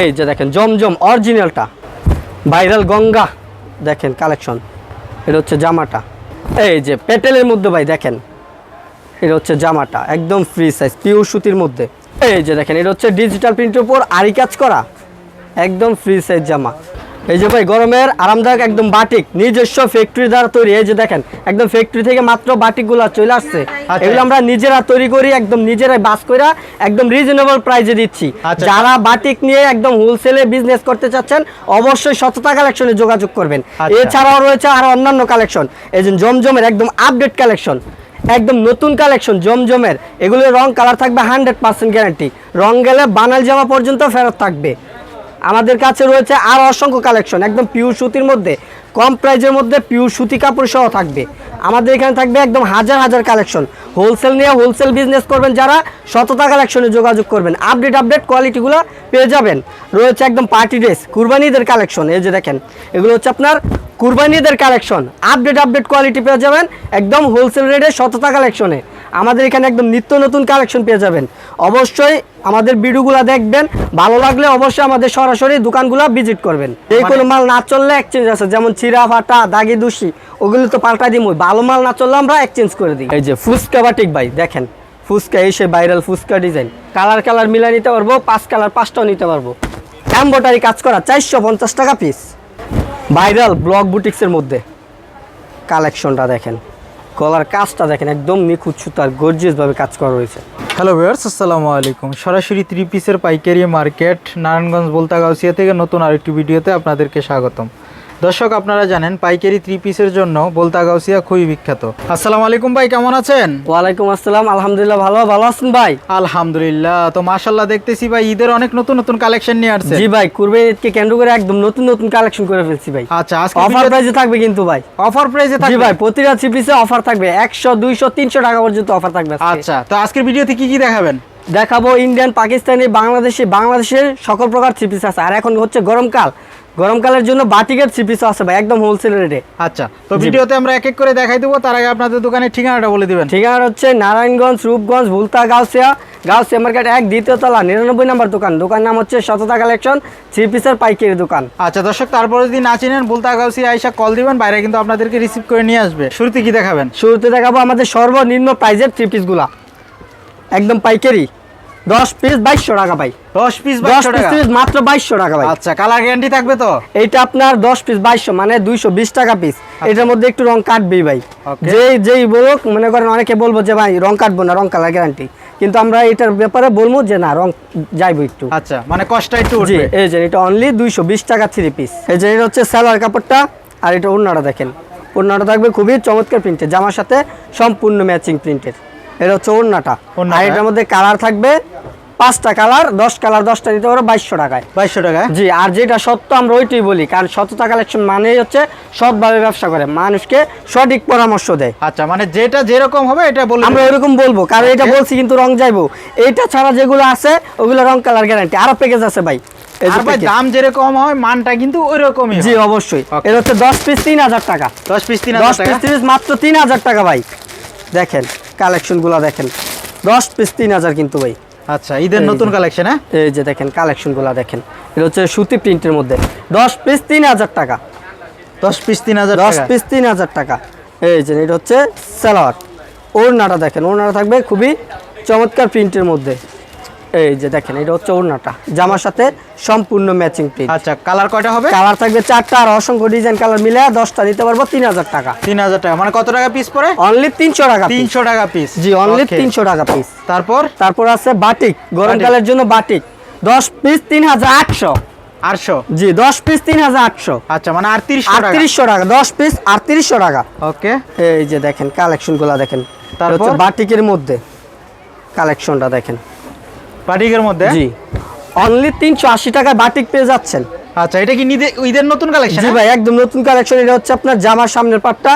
এই যে দেখেন, জমজম অরিজিনালটা ভাইরাল গঙ্গা, দেখেন কালেকশন এটা হচ্ছে জামাটা। এই যে পেটেলের মধ্যে ভাই, দেখেন। এটা হচ্ছে জামাটা, একদম ফ্রি সাইজ পিওর সুতির মধ্যে। এই যে দেখেন, এটা হচ্ছে ডিজিটাল প্রিন্টের উপর আরি কাজ করা। একদম ফ্রি সাইজ জামা। এই যে ভাই গরমের আরামদায়ক একদম বাটিক নিজস্ব ফ্যাক্টরি দ্বারা তৈরি। এই যে দেখেন একদম ফ্যাক্টরি থেকে মাত্র বাটিকগুলো চলে আসছে। আচ্ছা। এগুলো আমরা নিজেরা তৈরি করি একদম নিজেরাই বাস করে একদম রিজনেবল প্রাইসে দিচ্ছি। আচ্ছা। যারা বাটিক নিয়ে একদম হোলসেলে বিজনেস করতে চাচ্ছেন অবশ্যই সততা কালেকশনে যোগাযোগ করবেন। আচ্ছা। এছাড়াও রয়েছে আরও অন্যান্য কালেকশন এই যে জমজমের একদম আপডেট কালেকশন একদম নতুন কালেকশন জমজমের। এগুলোর রং কালার থাকবে হান্ড্রেড পার্সেন্ট গ্যারান্টি রং গেলে বানাল জামা পর্যন্ত ফেরত থাকবে। আমাদের কাছে রয়েছে আর অসংখ্য কালেকশন, একদম পিওর সুতির মধ্যে। কম প্রাইজের মধ্যে পিওর সুতি কাপড় সহ থাকবে। আমাদের এখানে থাকবে একদম হাজার হাজার কালেকশন। হোলসেল নিয়ে হোলসেল বিজনেস করবেন যারা শততা কালেকশনে যোগাযোগ করবেন। আপডেট আপডেট কোয়ালিটিগুলো পেয়ে যাবেন। রয়েছে একদম পার্টি ড্রেস কুরবানিদের কালেকশন, এই যে দেখেন, এগুলো হচ্ছে আপনার কুরবানিদের কালেকশন। আপডেট আপডেট কোয়ালিটি পেয়ে যাবেন, একদম হোলসেল রেটে শততা কালেকশনে। আমাদের এখানে একদম নিত্য নতুন কালেকশন পেয়ে যাবেন। অবশ্যই আমাদের ভিডিওগুলো দেখবেন ভালো লাগলে অবশ্যই আমাদের সরাসরি দোকানগুলো ভিজিট করবেন। এই কোনো মাল না চললে এক্সচেঞ্জ আছে যেমন চিরা ফাটা দাগি দুষি ওগুলো তো পাল্টা দিই ভালো মাল না চললে আমরা এক্সচেঞ্জ করে দিই। এই যে ফুচকা বাটিক ভাই দেখেন। ফুচকা এসে ভাইরাল ফুচকা ডিজাইন কালার কালার মিলা নিতে পারব পাঁচ কালার পাঁচটাও নিতে পারব। এম্বোটারি কাজ করা চারশো পঞ্চাশ টাকা পিস ভাইরাল ব্লক বুটিক্সের মধ্যে। কালেকশনটা দেখেন। গলার কাজটা দেখেন, একদম নিখুঁত সুতার গর্জিয়াস ভাবে কাজ করা রয়েছে। হ্যালো ভিউয়ার্স আসসালামু আলাইকুম। সরাসরি থ্রি পিসের পাইকারি মার্কেট নারায়ণগঞ্জ বলতাগাউসিয়া থেকে নতুন আরেকটি ভিডিওতে আপনাদেরকে স্বাগতম। দর্শক আপনারা জানেন পাইকারি থ্রি পিসের জন্য বলতাগাউসিয়া খুবই বিখ্যাত। আসসালামু আলাইকুম ভাই কেমন আছেন? ওয়ালাইকুম আসসালাম আলহামদুলিল্লাহ ভালো ভালো আছেন ভাই? আলহামদুলিল্লাহ তো মাশাল্লাহ দেখতেছি ভাই ঈদের অনেক নতুন নতুন কালেকশন নিয়ে আসছে। জি ভাই কুরবে ঈদকে কেন্দ্র করে একদম নতুন নতুন কালেকশন করে ফেলছি ভাই। আচ্ছা আজকে অফার প্রাইসে থাকবে কিন্তু ভাই। অফার প্রাইসে থাকবে? জি ভাই প্রতিটা থ্রি পিসে অফার থাকবে। একশো দুইশো তিনশো টাকা পর্যন্ত অফার থাকবে আচ্ছা তো আজকের ভিডিওতে কি কি দেখাবেন? দেখাবো ইন্ডিয়ান পাকিস্তানি বাংলাদেশি বাংলাদেশের সকল প্রকার থ্রি পিস আছে। আর এখন হচ্ছে গরমকাল। গরমকালের জন্য বাটিকের থ্রি পিস আছে ভাই একদম হোলসেল রেটে আচ্ছা তো ভিডিওতে আমরা এক এক করে দেখাই দেবো তার আগে আপনাদের দোকানের ঠিকানাটা বলে দিবেন। ঠিকানা হচ্ছে নারায়ণগঞ্জ রূপগঞ্জ ভুলতা গাউসিয়া। গাউসিয়া মার্কেট এক দ্বিতীয় তলা নিরানব্বই নম্বর দোকান। দোকান নাম হচ্ছে শততা কালেকশন থ্রি পিসের পাইকারি দোকান। আচ্ছা দর্শক তারপরে যদি না চিনেন বলতা গাউসি আইসা কল দিবেন বাইরে কিন্তু আপনাদেরকে রিসিভ করে নিয়ে আসবে। শুরুতে কি দেখাবেন? শুরুতে দেখাবো আমাদের সর্বনিম্ন প্রাইজের থ্রি পিসগুলা একদম পাইকারি। দশ পিস বাইশশো টাকা ভাই। দশ পিস দশ বাইশশো পিস মাত্র বাইশশো টাকা ভাই। আচ্ছা কালার গ্যারান্টি থাকবে তো? এইটা আপনার দশ পিস বাইশশো মানে দুইশো বিশ টাকা পিস এটার মধ্যে একটু রং কাটবেই ভাই। Okay. যেই বলুক মনে করেন অনেকে বলব যে ভাই রং কাটবো না রং কালার গ্যারান্টি কিন্তু আমরা এটার ব্যাপারে বলব যে না রং যাইবো একটু। আচ্ছা মানে কষ্টটা একটু উঠবে। এই যে এটা অনলি দুইশো বিশ টাকা থ্রি পিস এই যে এটা হচ্ছে সালোয়ার কাপড়টা আর এটা ওড়নাটা দেখেন। ওড়নাটা থাকবে খুবই চমৎকার প্রিন্টের জামার সাথে সম্পূর্ণ ম্যাচিং প্রিন্টের এটা হচ্ছে ওড়নাটা? আর এটার মধ্যে কালার থাকবে পাঁচটা কালার দশ কালার দশটা নিতে পারো বাইশশো টাকায়। বাইশশো টাকা জি আর যেটা সত্য আমরা ওইটাই বলি কারণ সততা কালেকশন মানেই হচ্ছে সৎভাবে ব্যবসা করে মানুষকে সঠিক পরামর্শ দেয়। আচ্ছা মানে যেটা যেরকম হবে এটা বলে আমরা ওইরকম বলব কারণ এটা বলছি কিন্তু রং যাইবো। এইটা ছাড়া যেগুলো আছে ওগুলো রং কালার গ্যারান্টি আরও প্যাকেজ আছে ভাই আর ভাই দাম যেরকম হয় মানটা কিন্তু ওই রকমই জি অবশ্যই। এটা হচ্ছে দশ পিস তিন হাজার টাকা। দশ পিস তিন দশ পিস মাত্র তিন হাজার টাকা ভাই। দেখেন কালেকশনগুলো দেখেন। দশ পিস তিন হাজার কিন্তু ভাই। আচ্ছা ঈদের নতুন কালেকশন হ্যাঁ? এই যে দেখেন কালেকশনগুলো দেখেন। এটা হচ্ছে সুতি প্রিন্টের মধ্যে। দশ পিস তিন হাজার টাকা। দশ পিস তিন হাজার দশ পিস তিন হাজার টাকা। এই যে এটা হচ্ছে সালোয়ার। ওড়নাটা দেখেন ওড়নাটা থাকবে খুবই চমৎকার প্রিন্টের মধ্যে। এই যে দেখেন এটা হচ্ছে ওড়নাটা। জামার সাথে সম্পূর্ণ ম্যাচিং প্রিন্ট আচ্ছা কালার কয়টা হবে? কালার থাকবে চারটা আর অসংখ্য ডিজাইন কালার মিলে দশটা নিতে পারব তিন হাজার টাকা। তিন হাজার টাকা। মানে কত টাকা পিস পড়ে? অনলি তিনশো টাকা তিনশো টাকা পিস জি অনলি তিনশো টাকা পিস তারপর? তারপর আছে বাটিক গরমকালের জন্য বাটিক দশ পিস তিন হাজার আটশো। আটশো? জি দশ পিস তিন হাজার আটশো। আচ্ছা মানে আটত্রিশশো টাকা? আটত্রিশশো টাকা দশ পিস আটত্রিশশো টাকা। ওকে এই যে দেখেন কালেকশনগুলা দেখেন? তারপর? বাটিকের মধ্যে। কালেকশনটা দেখেন। পাটিকের মধ্যে? জি। অনলি তিনশো আশি টাকায় বাটিক পেয়ে যাচ্ছেন। আচ্ছা এটা কি ঈদের নতুন কালেকশন জি ভাই একদম নতুন কালেকশন এটা হচ্ছে আপনার জামার সামনের পাটটা।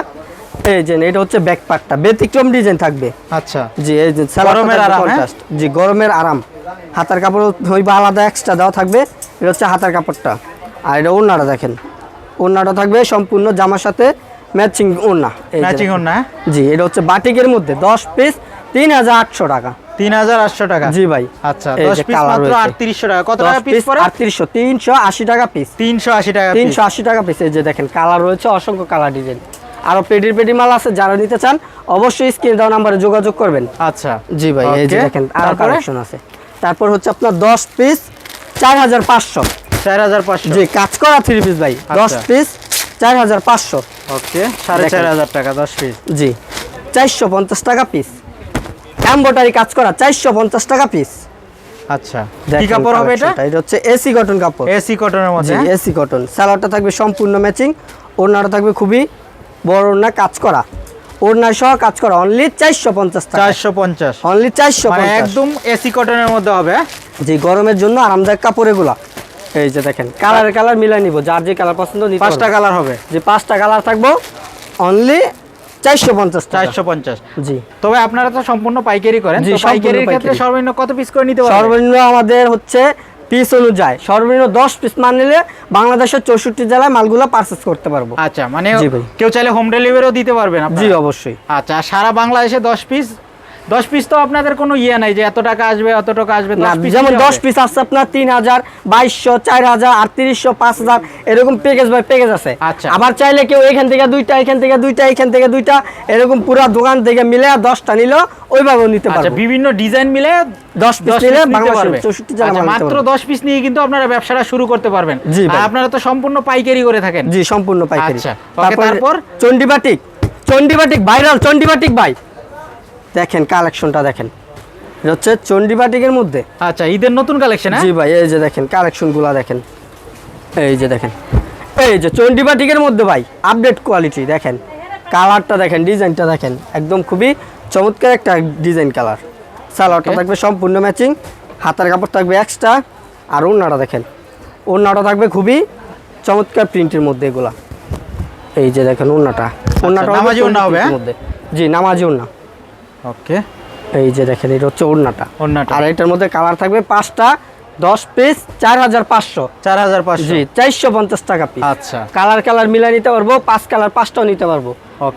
এই যে এটা হচ্ছে ব্যাক পাটটা। ব্যতিক্রম ডিজাইন থাকবে। আচ্ছা। জি এই যে গরমের আরাম, হ্যাঁ? জি গরমের আরাম। হাতার কাপড় হইবা আলাদা এক্সট্রা দেওয়া থাকবে। এটা হচ্ছে হাতার কাপড়টা। আর এটা ওড়নাটা দেখেন। ওড়নাটা থাকবে সম্পূর্ণ জামার সাথে ম্যাচিং ওড়না। ম্যাচিং দেখেন। না জি এটা হচ্ছে বাটিকের মধ্যে দশ পিস তিন হাজার আটশো টাকা। তিন হাজার আটশো টাকা। জি ভাই। আচ্ছা পিস মাত্র রয়েছে। আটত্রিশশো টাকা। কত টাকা পিস টাকা পিস টাকা টাকা এই যে দেখেন কালার রয়েছে অসংখ্য কালার ডিজাইন আরও পেডির পেডি মাল আছে যারা নিতে চান অবশ্যই স্ক্রিন নাম্বারে যোগাযোগ করবেন। আচ্ছা। জি ভাই এই যে দেখেন আরও কালেকশন আছে। তারপর হচ্ছে আপনার দশ পিস চার হাজার পাঁচশো। জি কাজ করা থ্রি পিস ভাই দশ আচ্ছা। পিস চার হাজার পাঁচশো। ওকে সাড়ে দেখেন। চার হাজার টাকা দশ পিস জি চারশো পঞ্চাশ টাকা পিস এম্বোটারি কাজ করা চারশো পঞ্চাশ টাকা পিস আচ্ছা। কি কাপড় হবে এটা? এটা হচ্ছে এসি কটন কাপড়। এসি কটনের মধ্যে? এসি কটন স্যালোয়ারটা থাকবে সম্পূর্ণ ম্যাচিং ওড়নাটা থাকবে খুবই বড় ওড়না কাজ করা। ওড়না সহ কাজ করা অনলি চারশো পঞ্চাশ টাকা। চারশো পঞ্চাশ। অনলি চারশো মানে পঞ্চাশ একদম এসি কটনের মধ্যে হবে জি গরমের জন্য আরামদায়ক কাপড় এগুলা। এই যে দেখেন কালারের কালার মিলাই নিব যার যে কালার পছন্দ নিতে পাঁচটা কালার হবে। যে পাঁচটা কালার থাকব অনলি জি। তবে আপনারা তো সম্পূর্ণ পাইকারি করেন পাইকারির ক্ষেত্রে সর্বনিম্ন কত পিস করে নিতে সর্বনিম্ন আমাদের হচ্ছে পিস অনুযায়ী সর্বনিম্ন দশ পিস মাল নিলে বাংলাদেশের চৌষট্টি জেলায় মালগুলো পারচেস করতে পারব। আচ্ছা মানে কেউ চাইলে হোম ডেলিভারিও দিতে পারবেন জি অবশ্যই। আচ্ছা সারা বাংলাদেশে দশ পিস দশ পিস তো আপনাদের কোনো ইয়ে নাই যে এত টাকা আসবে অত টাকা আসবে না যেমন দশ পিস আছে আপনার তিন হাজার বাইশশো চার হাজার আটত্রিশশো পাঁচ হাজার এরকম প্যাকেজ বাই প্যাকেজ আছে। আচ্ছা। আবার চাইলে কেউ এখান থেকে দুইটা এখান থেকে দুইটা এখান থেকে দুইটা এরকম পুরো দোকান থেকে মিলে দশটা নিলেও ওইভাবেও নিতে আচ্ছা পারব। বিভিন্ন ডিজাইন মিলে দশ পিস 10 নিলে। চৌষট্টি আচ্ছা, মাত্র দশ পিস নিয়ে কিন্তু আপনারা ব্যবসাটা শুরু করতে পারবেন। আপনারা তো সম্পূর্ণ পাইকারি করে থাকেন। জি সম্পূর্ণ পাইকারি। আচ্ছা, তারপর? চন্ডিবাটিক চন্ডিবাটিক ভাইরাল চন্ডিবাটিক ভাই। দেখেন কালেকশনটা দেখেন। এটা হচ্ছে চন্ডিবাটিকের মধ্যে। আচ্ছা ঈদের নতুন কালেকশন জি ভাই এই যে দেখেন কালেকশনগুলা দেখেন। এই যে দেখেন এই যে চন্ডিবাটিকের মধ্যে ভাই আপডেট কোয়ালিটি দেখেন। কালারটা দেখেন ডিজাইনটা দেখেন। একদম খুবই চমৎকার একটা ডিজাইন কালার সালোয়ারটা থাকবে সম্পূর্ণ ম্যাচিং হাতার কাপড় থাকবে এক্সট্রা আর ওড়নাটা দেখেন। ওড়নাটা থাকবে খুবই চমৎকার প্রিন্টের মধ্যে এগুলা। এই যে দেখেন ওড়নাটা। ওড়নাটা আচ্ছা, নামাজি ওড়না হবে, হ্যাঁ? মধ্যে। জি নামাজি ওড়না। ওকে এই যে দেখেন এটা হচ্ছে ওড়নাটা। ওড়নাটা। আর এটার মধ্যে কালার থাকবে পাঁচটা দশ পিস চার হাজার পাঁচশো। চার হাজার পাঁচশো। জি চারশো পঞ্চাশ টাকা পিস আচ্ছা। কালার কালার মিলাই নিতে পারব পাঁচ কালার পাঁচটাও নিতে পারব।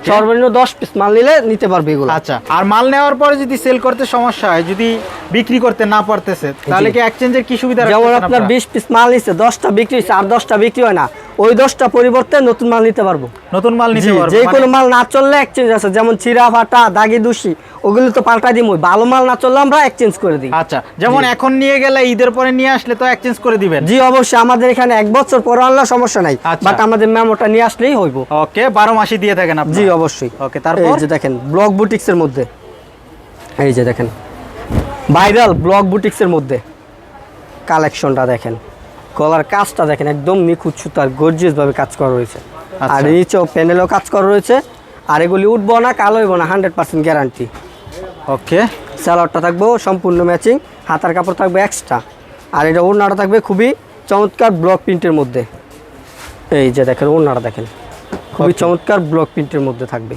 সর্বনিম্ন দশ পিস মাল নিলে নিতে পারবে এগুলো। আচ্ছা আর মাল নেওয়ার পরে যদি সেল করতে সমস্যা হয় যদি বিক্রি করতে না পারতেছে তাহলে কি এক্সচেঞ্জের কি সুবিধা যেমন আপনার বিশ পিস মাল নিচ্ছে দশটা বিক্রি হচ্ছে আর দশটা বিক্রি হয় না। ওই দশটা পরিবর্তে নতুন মাল নিতে পারব। নতুন মাল নিতে পারবে যে মানে- কোনো মাল না চললে এক্সচেঞ্জ আছে যেমন চিরা ফাটা দাগি দুষি ওগুলো তো পাল্টাই দিই ভালো মাল না চললে আমরা এক্সচেঞ্জ করে দিই। আচ্ছা যেমন এখন নিয়ে গেলে ঈদের পরে নিয়ে আসলে তো এক্সচেঞ্জ করে দিবেন। জি অবশ্যই আমাদের এখানে এক বছর পরে আনলে সমস্যা নাই আচ্ছা। বাট আমাদের মেমোটা নিয়ে আসলেই হইব। ওকে বারো মাসই দিয়ে থাকেন আপনি জি অবশ্যই। ওকে তারপর? এই যে দেখেন ব্লক বুটিক্সের মধ্যে। এই যে দেখেন ভাইরাল ব্লক বুটিক্সের মধ্যে। কালেকশনটা দেখেন। গলার কাজটা দেখেন একদম নিখুঁত সুতার গর্জিয়াস ভাবে কাজ করা রয়েছে। আচ্ছা। আর নিচেও প্যানেলও কাজ করা রয়েছে। আর এগুলি উঠবো না কালো হইব না হান্ড্রেড পার্সেন্ট গ্যারান্টি ওকে। স্যালোয়ারটা থাকব সম্পূর্ণ ম্যাচিং হাতার কাপড় থাকবে এক্সট্রা আর এটা ওড়নাটা থাকবে খুবই চমৎকার ব্লক প্রিন্টের মধ্যে। এই যে দেখেন ওড়নাটা দেখেন। খুবই চমৎকার ব্লক প্রিন্টের মধ্যে থাকবে।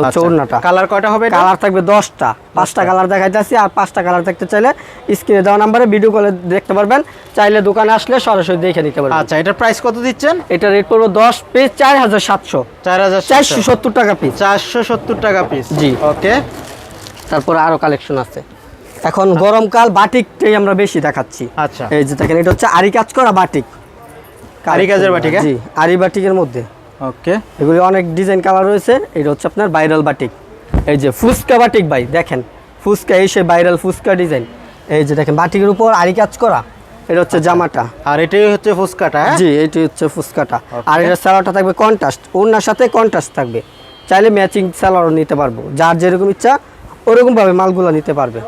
হচ্ছে আচ্ছা। কালার কয়টা হবে কালার থাকবে দশটা। পাঁচটা কালার দেখাইতেছি আর পাঁচটা কালার দেখতে চাইলে স্ক্রিনে দেওয়া নাম্বারে ভিডিও কলে দেখতে পারবেন। চাইলে দোকানে আসলে সরাসরি দেখে নিতে পারবেন। আচ্ছা এটার প্রাইস কত দিচ্ছেন? এটা রেট পড়বে দশ পিস চার হাজার সাতশো। চার হাজার চারশো সত্তর টাকা পিস চারশো সত্তর টাকা পিস জি। ওকে তারপরে আরও কালেকশন আছে। এখন গরমকাল বাটিকটাই আমরা বেশি দেখাচ্ছি। আচ্ছা। এই যে দেখেন এটা হচ্ছে আরি কাজ করা বাটিক। আরি কাজের বাটিক, হ্যাঁ? জি আরি বাটিকের মধ্যে। ওকে এগুলি অনেক ডিজাইন কালার রয়েছে। এটা হচ্ছে আপনার ভাইরাল বাটিক এই যে ফুচকা বাটিক ভাই দেখেন। ফুচকা এই সে ভাইরাল ফুচকা ডিজাইন এই যে দেখেন বাটিকের উপর আরি কাজ করা। এটা হচ্ছে জামাটা। আর এটাই হচ্ছে ফুচকাটা হ্যাঁ? জি এটি হচ্ছে ফুচকাটা। আর এটা স্যালাডটা থাকবে কন্ট্রাস্ট ওনার সাথে কন্ট্রাস্ট থাকবে। চাইলে ম্যাচিং স্যালাডও নিতে পারব। যার যেরকম ইচ্ছা ওরকম ভাবে মালগুলো নিতে পারবে।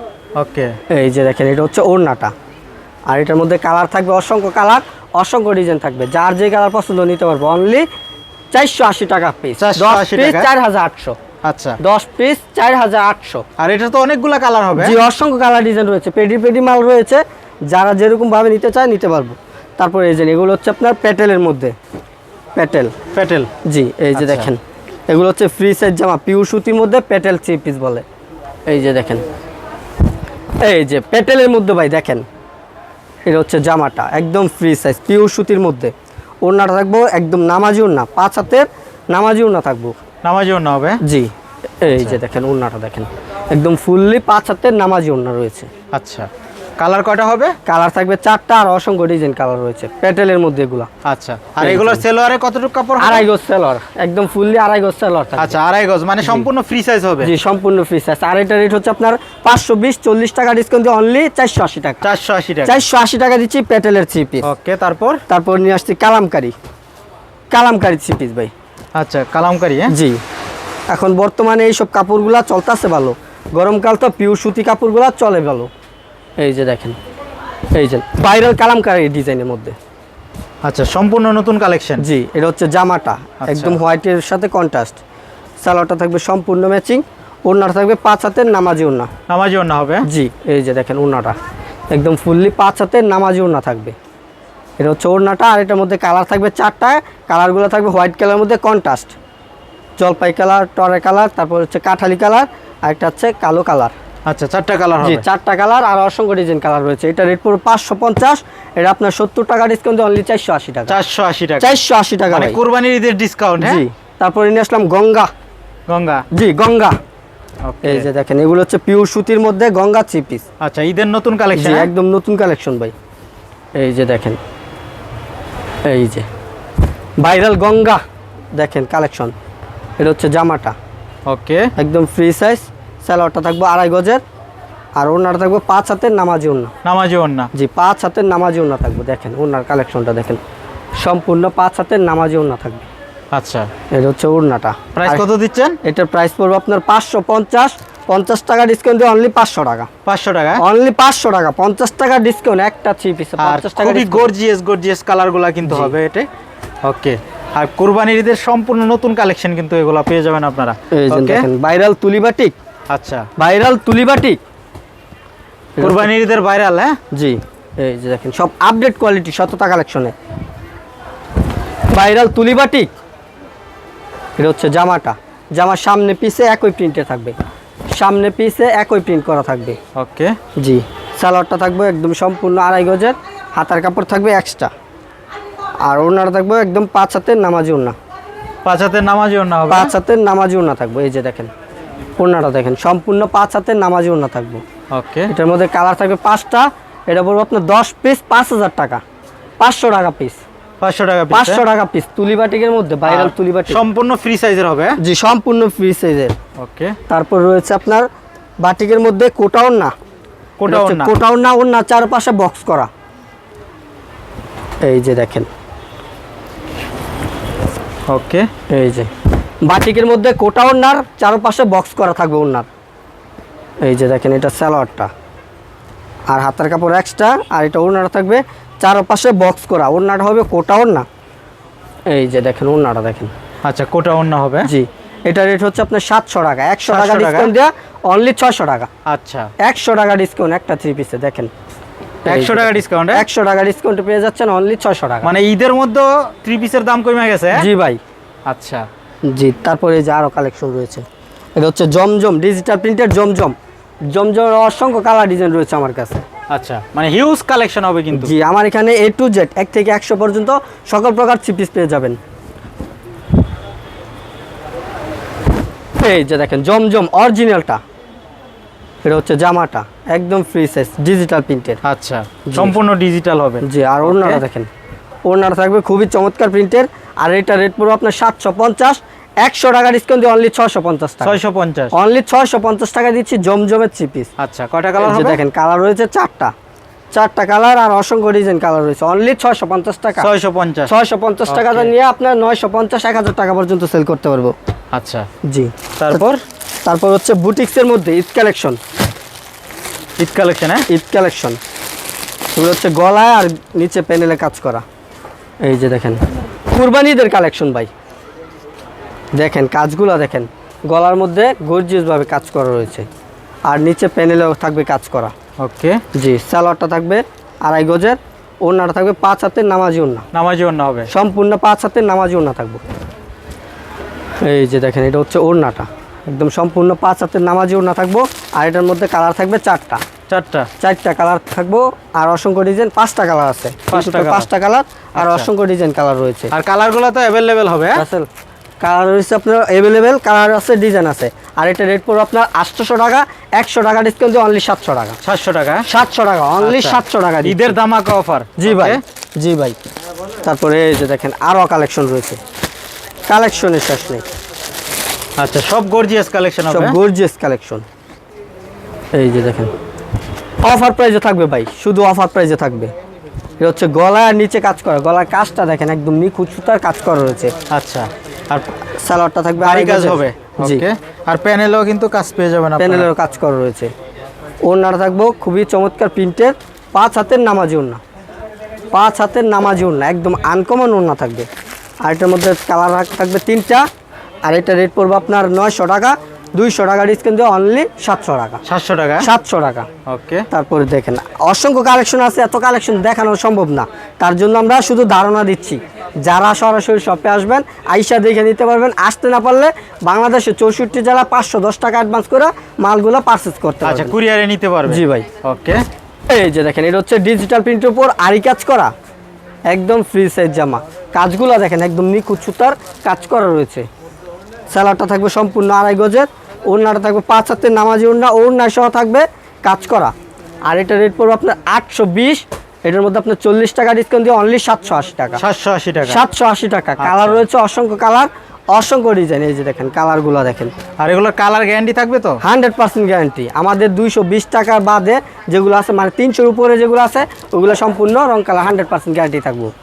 ওকে এই যে দেখেন এটা হচ্ছে ওড়নাটা। আর এটার মধ্যে কালার থাকবে অসংখ্য কালার অসংখ্য ডিজাইন থাকবে। যার যে কালার পছন্দ নিতে পারব। অনলি চারশো আশি টাকা পিস 480 দশ পিস চার হাজার আটশো। আচ্ছা। দশ পিস চার হাজার আটশো। আর এটা তো অনেকগুলা কালার হবে। জি অসংখ্য কালার ডিজাইন রয়েছে। পেডি পেডি মাল রয়েছে। যারা যেরকম ভাবে নিতে চায় নিতে পারব। তারপরে এই যে এগুলো হচ্ছে আপনার প্যাটেলের মধ্যে। প্যাটেল। প্যাটেল। জি এই যে আচ্ছা। দেখেন। এগুলো হচ্ছে ফ্রি সাইজ জামা পিউর সুতির মধ্যে প্যাটেল থ্রি পিস বলে। এই যে দেখেন। এই যে প্যাটেলের মধ্যে ভাই দেখেন। এটা হচ্ছে জামাটা একদম ফ্রি সাইজ পিউর সুতির মধ্যে। ওড়নাটা থাকব একদম নামাজি ওড়না পাঁচ হাতের নামাজি ওড়না থাকব। নামাজি না হবে? জি এই যে দেখেন ওড়নাটা দেখেন। একদম ফুললি পাঁচ হাতের নামাজি ওড়না রয়েছে। আচ্ছা। কালার কয়টা হবে? কালার থাকবে চারটা আর অসংখ্য ডিজাইন কালার রয়েছে প্যাটেলের মধ্যে এগুলা। আচ্ছা আর এগুলো সেলোয়ারে কতটুকু কাপড়? আড়াই গজ সেলর একদম ফুললি আড়াই গজ থাকবে। আচ্ছা আড়াই গজ মানে সম্পূর্ণ ফ্রি সাইজ হবে? জি সম্পূর্ণ ফ্রি সাইজ আর এটা রেট হচ্ছে আপনার পাঁচশো বিশ চল্লিশ টাকা ডিসকাউন্ট দিয়ে অনলি চারশো আশি টাকা। চারশো আশি টাকা। চারশো আশি টাকা দিচ্ছি প্যাটেলের থ্রি পিস ওকে তারপর? তারপর নিয়ে আসছি কালামকারি। কালামকারি থ্রি পিস ভাই। আচ্ছা কালামকারি হ্যাঁ? জি। এখন বর্তমানে এইসব কাপড়গুলা চলতেছে ভালো। গরমকাল তো পিওর সুতি কাপড়গুলা চলে ভালো। এই যে দেখেন এই যে ভাইরাল কালামকারি ডিজাইনের মধ্যে। আচ্ছা সম্পূর্ণ নতুন কালেকশন জি এটা হচ্ছে জামাটা একদম হোয়াইটের সাথে কন্ট্রাস্ট সালোয়ারটা থাকবে সম্পূর্ণ ম্যাচিং ওড়নাটা থাকবে পাঁচ হাতের নামাজি ওড়না। নামাজি অন্য হবে? জি এই যে দেখেন ওড়নাটা একদম ফুললি পাঁচ হাতের নামাজি ওড়না থাকবে। এটা হচ্ছে ওড়নাটা আর এটার মধ্যে কালার থাকবে চারটা কালারগুলো থাকবে হোয়াইট কালারের মধ্যে কন্ট্রাস্ট জলপাই কালার টরে কালার তারপর হচ্ছে কাঠালি কালার আর একটা হচ্ছে কালো কালার আচ্ছা চারটা কালার হবে। চারটা কালার আর অসংখ্য ডিজাইন কালার রয়েছে। এটা রেট পুরো পাঁচশো পঞ্চাশ এটা আপনার সত্তর টাকা ডিসকাউন্ট অনলি চারশো আশি টাকা। চারশো আশি টাকা। চারশো আশি টাকা মানে ভাই। ঈদের ডিসকাউন্ট হ্যাঁ? জি তারপরে নিয়ে আসলাম গঙ্গা। গঙ্গা? জি গঙ্গা। এই যে দেখেন এগুলো হচ্ছে পিওর সুতির মধ্যে গঙ্গা থ্রি পিস আচ্ছা ঈদের নতুন কালেকশন একদম নতুন কালেকশন ভাই। এই যে দেখেন এই যে। ভাইরাল গঙ্গা দেখেন কালেকশন এটা হচ্ছে জামাটা। ওকে একদম ফ্রি সাইজ স্যালোয়ারটা থাকবে আড়াই গজের আর ওনারটা থাকবে পাঁচ হাতের নামাজি ওনা নামাজি ওন্না জি পাঁচ হাতের নামাজি ওনা থাকবে দেখেন ওনার কালেকশনটা দেখেন। সম্পূর্ণ পাঁচ হাতের নামাজি ওনা থাকবে। আচ্ছা। এটা হচ্ছে ওড়নাটা। প্রাইস কত দিচ্ছেন? এটার প্রাইস পড়বে আপনার পাঁচশো পঞ্চাশ পঞ্চাশ টাকা ডিসকাউন্ট দিয়ে অনলি পাঁচশো টাকা। পাঁচশো টাকা? অনলি পাঁচশো টাকা পঞ্চাশ টাকা ডিসকাউন্ট একটা থ্রি পিস পঞ্চাশ টাকা। গর্জিয়াস গর্জিয়াস কালারগুলা কিন্তু হবে এটা ওকে আর কুরবানির ঈদের সম্পূর্ণ নতুন কালেকশন কিন্তু এগুলা পেয়ে যাবেন আপনারা। এই ওকে দেখেন ভাইরাল তুলিবাটিক আচ্ছা। ভাইরাল তুলিবাটিক কুরবানির ঈদের ভাইরাল হ্যাঁ? জি এই যে দেখেন সব আপডেট কোয়ালিটি সততা কালেকশনে ভাইরাল তুলিবাটিক এটা হচ্ছে জামাটা। জামার সামনে পিছে একই প্রিন্টে থাকবে। সামনে পিছে একই প্রিন্ট করা থাকবে। ওকে। জি সালোয়ারটা থাকবে একদম সম্পূর্ণ আড়াই গজের। হাতার কাপড় থাকবে এক্সট্রা আর ওনারা থাকবে একদম পাঁচ হাতের নামাজি ওনা পাঁচ হাতের নামাজি হবে পাঁচ হাতের নামাজি ওনা থাকবে এই যে দেখেন। ওনাটা দেখেন। সম্পূর্ণ পাঁচ হাতের নামাজি ওনা থাকব। ওকে। এটার মধ্যে কালার থাকবে পাঁচটা। এটা বলব আপনার দশ পিস পাঁচ হাজার টাকা। পাঁচশো টাকা পিস পাঁচশো টাকা পাঁচশো হ্যাঁ? টাকা পিস তুলিবাটিকের মধ্যে ভাইরাল আর তুলিবাটিক সম্পূর্ণ ফ্রি সাইজের হবে হ্যাঁ? জি সম্পূর্ণ ফ্রি সাইজের ওকে। তারপর রয়েছে আপনার বাটিকের মধ্যে কোটাও না কোটাও না ওর না চারপাশে বক্স করা। এই যে দেখেন। ওকে। এই যে। বাটিকের মধ্যে কোটা ওনার চারপাশে বক্স করা থাকবে ওনার এই যে দেখেন এটা স্যালোয়ারটা আর হাতের কাপড় এক্সট্রা আর এটা ওড়নাটা থাকবে চারপাশে বক্স করা। ওড়নাটা হবে কোটা ওড়না। এই যে দেখেন ওড়নাটা দেখেন। আচ্ছা কোটা ওন্না হবে? জি। এটা রেট হচ্ছে আপনার সাতশো টাকা। একশো 700 টাকা? ডিসকাউন্ট দেওয়া অনলি ছয়শো টাকা। আচ্ছা। একশো টাকা ডিসকাউন্ট একটা থ্রি পিসে দেখেন। একশো টাকা ডিসকাউন্ট একশো টাকা ডিসকাউন্ট পেয়ে যাচ্ছেন অনলি ছয়শো টাকা। মানে ঈদের মধ্যে থ্রি পিসের দাম কমে গেছে? হ্যাঁ? জি ভাই। আচ্ছা। জি তারপরে এই যে আরও কালেকশন রয়েছে। এটা হচ্ছে জমজম ডিজিটাল প্রিন্টের জমজম। জমজমের অসংখ্য কালার ডিজাইন রয়েছে আমার কাছে। আচ্ছা মানে হিউজ কালেকশন হবে কিন্তু। জি আমার এখানে এ টু জেড এক থেকে একশো পর্যন্ত সকল প্রকার চিপিস পেয়ে যাবেন। এই যে দেখেন জমজম অরিজিনালটা এটা হচ্ছে জামাটা একদম ফ্রি সাইজ ডিজিটাল প্রিন্টের আচ্ছা সম্পূর্ণ ডিজিটাল হবে। জি আর Okay. দেখেন ওড়নাটা থাকবে খুবই চমৎকার প্রিন্টের আর এটা রেট পড়বে আপনার সাতশো পঞ্চাশ একশো টাকা ডিসকাউন্ট দিয়ে অনলি ছশো পঞ্চাশ টাকা। ছয়শো পঞ্চাশ। অনলি ছয়শো পঞ্চাশ টাকা দিচ্ছি জমজমের থ্রি পিস আচ্ছা কয়টা কালার হবে? দেখেন কালার রয়েছে চারটা। চারটা কালার আর অসংখ্য ডিজাইন কালার রয়েছে। অনলি ছয়শো পঞ্চাশ টাকা। ছয়শো পঞ্চাশ। ছয়শো পঞ্চাশ টাকা. নিয়ে আপনার নয়শো পঞ্চাশ এক হাজার টাকা পর্যন্ত সেল করতে পারব। আচ্ছা। জি। তারপর? তারপর হচ্ছে বুটিক্সের মধ্যে ঈদ কালেকশন ঈদ কালেকশন হ্যাঁ? ঈদ কালেকশন এগুলো হচ্ছে গলায় আর নিচে প্যানেলে কাজ করা। এই যে দেখেন। কুরবানিদের কালেকশন ভাই। দেখেন কাজগুলো দেখেন গলার মধ্যে গর্জিয়াসভাবে কাজ করা রয়েছে। আর নিচে প্যানেলেও থাকবে কাজ করা। ওকে। জি সালোয়ারটা থাকবে আড়াই গজের ওড়নাটা থাকবে পাঁচ হাতের নামাজি ওড়না। নামাজি অন্য হবে। সম্পূর্ণ পাঁচ হাতের নামাজি ওড়না থাকবে। এই যে দেখেন এটা হচ্ছে ওড়নাটা। একদম সম্পূর্ণ পাঁচ হাতের নামাজি ওড়না থাকব। আর এটার মধ্যে কালার থাকবে চারটা। চারটা? চারটা কালার থাকব। আর অসংখ্য ডিজাইন পাঁচটা কালার আছে। পাঁচটা পাঁচটা কালার। আর আচ্ছা। অসংখ্য ডিজাইন কালার রয়েছে। আর কালারগুলো তো অ্যাভেলেবেল হবে হ্যাঁ? কালার রয়েছে আপনার অ্যাভেলেবেল কালার আছে ডিজাইন আছে। আর এটা রেট পড়বে আপনার আটশোশো টাকা একশো টাকা ডিসকাউন্ট দিয়ে অনলি সাতশো টাকা। সাতশো টাকা? সাতশো টাকা অনলি আচ্ছা। সাতশো টাকা ঈদের দামাকা অফার জি ভাই জি ভাই। তারপরে এই যে দেখেন আরও কালেকশন রয়েছে। কালেকশনের শেষ নেই। আচ্ছা সব গর্জিয়াস কালেকশন সব গর্জিয়াস কালেকশন এই যে দেখেন অফার প্রাইজে থাকবে ভাই শুধু অফার প্রাইজে থাকবে। এটা হচ্ছে গলার নিচে কাজ করা। গলার কাজটা দেখেন একদম নিখুঁত সুতার কাজ করা রয়েছে। আচ্ছা। আর সালোয়ারটা থাকবে আড়াই কাজ হবে। ওকে। আর প্যানেলেও কিন্তু কাজ পেয়ে যাবেন প্যানেলেরও কাজ করা রয়েছে। ওড়নাটা থাকব খুবই চমৎকার প্রিন্টের। পাঁচ হাতের নামাজি ওড়না। পাঁচ হাতের নামাজি ওড়না একদম আনকমন ওড়না থাকবে। আর এটার মধ্যে কালার থাকবে তিনটা। আর এটা রেট পড়বে আপনার নয়শো টাকা। দুইশো টাকা ডিসকাউন্ট দিয়ে অনলি সাতশো টাকা। সাতশো টাকা? সাতশো টাকা। ওকে তারপরে দেখেন অসংখ্য কালেকশন আছে এত কালেকশন দেখানো সম্ভব না। তার জন্য আমরা শুধু ধারণা দিচ্ছি যারা সরাসরি শপে আসবেন আইসা দেখে নিতে পারবেন। আসতে না পারলে বাংলাদেশে চৌষট্টি জেলা পাঁচশো দশ টাকা অ্যাডভান্স করে মালগুলো পারচেস করতে আচ্ছা কুরিয়ারে নিতে পারবে জি ভাই। ওকে এই যে দেখেন এটা হচ্ছে ডিজিটাল প্রিন্টের উপর আরি কাজ করা। একদম ফ্রি সাইজ জামা। কাজগুলো দেখেন একদম নিখুঁত সুতার কাজ করা রয়েছে। স্যালাডটা থাকবে সম্পূর্ণ আড়াই গজের। ওড়নাটা থাকবে পাঁচ হাতের নামাজি ওড়না ওড়না সহ থাকবে কাজ করা। আর এটা রেট পড়বে আপনার আটশো বিশ এটার মধ্যে আপনার চল্লিশ টাকা ডিসকাউন্ট দিয়ে অনলি সাতশো আশি টাকা। সাতশো আশি টাকা। সাতশো আশি টাকা। কালার রয়েছে অসংখ্য কালার অসংখ্য ডিজাইন এই যে দেখেন কালারগুলো দেখেন। আর এগুলোর কালার গ্যারান্টি থাকবে তো? হান্ড্রেড পার্সেন্ট গ্যারান্টি আমাদের দুইশো বিশ টাকার বাদে যেগুলো আছে মানে তিনশোর উপরে যেগুলো আছে ওগুলো সম্পূর্ণ রং কালার হান্ড্রেড পার্সেন্ট গ্যারান্টি থাকব।